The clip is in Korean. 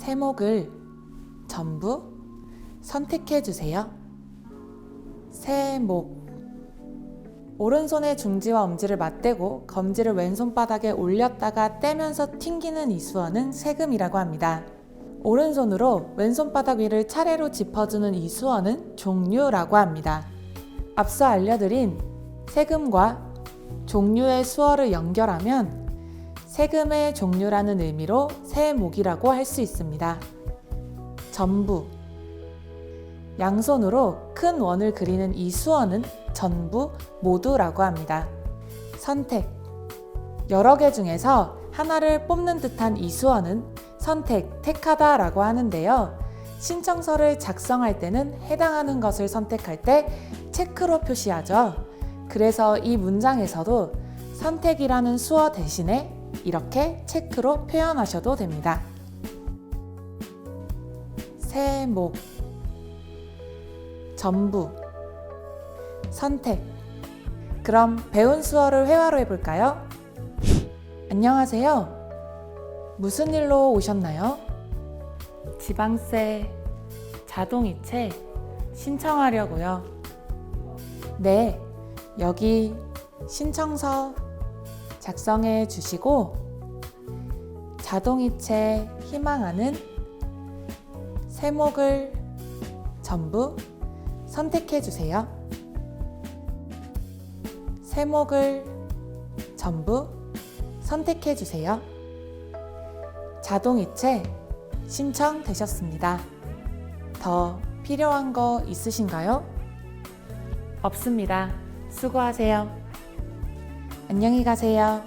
세목을 전부 선택해 주세요. 세목 오른손의 중지와 엄지를 맞대고 검지를 왼손바닥에 올렸다가 떼면서 튕기는 이 수어는 세금이라고 합니다. 오른손으로 왼손바닥 위를 차례로 짚어주는 이 수어는 종류라고 합니다. 앞서 알려드린 세금과 종류의 수어를 연결하면 세금의 종류라는 의미로 세목이라고 할 수 있습니다. 전부 양손으로 큰 원을 그리는 이 수어는 전부 모두라고 합니다. 선택 여러 개 중에서 하나를 뽑는 듯한 이 수어는 선택, 택하다라고 하는데요. 신청서를 작성할 때는 해당하는 것을 선택할 때 체크로 표시하죠. 그래서 이 문장에서도 선택이라는 수어 대신에 이렇게 체크로 표현하셔도 됩니다. 세목 전부 선택 그럼 배운 수어를 회화로 해볼까요? 안녕하세요. 무슨 일로 오셨나요? 지방세 자동이체 신청하려고요. 네, 여기 신청서 작성해 주시고 자동이체 희망하는 세목을 전부 선택해 주세요. 세목을 전부 선택해 주세요. 자동이체 신청되셨습니다. 더 필요한 거 있으신가요? 없습니다. 수고하세요. 안녕히 가세요.